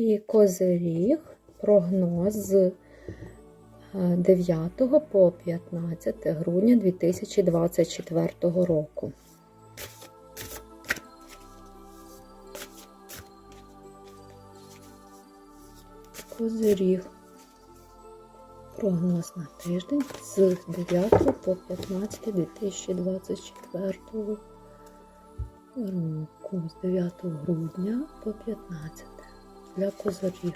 І козиріг, прогноз з е, 9 по 15 грудня 2024 року. Козиріг. Прогноз на тиждень з 9 по 15 2024 року. З 9 грудня по 15 для козиріг.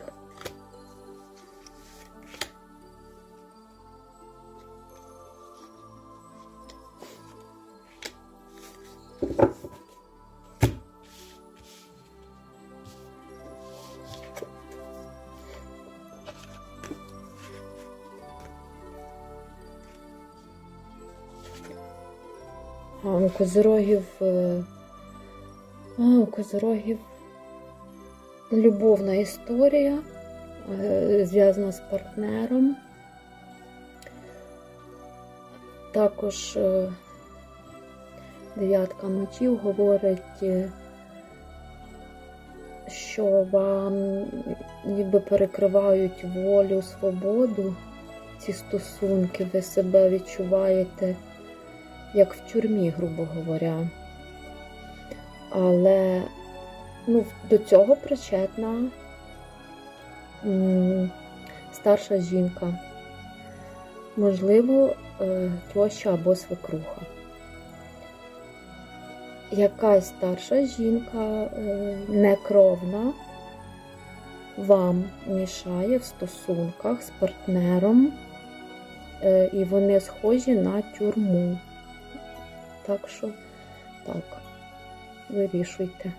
А у козирогів, е, а, у козирогів любовна історія, е, зв'язана з партнером. Також е, дев'ятка мечів говорить, е, що вам ніби перекривають волю, свободу, ці стосунки, ви себе відчуваєте як в тюрмі, грубо говоря. Але ну, до цього причетна старша жінка, можливо, е, тьоща або свекруха. Якась старша жінка е, некровна вам мішає в стосунках з партнером, е, і вони схожі на тюрму. Так що так, вирішуйте.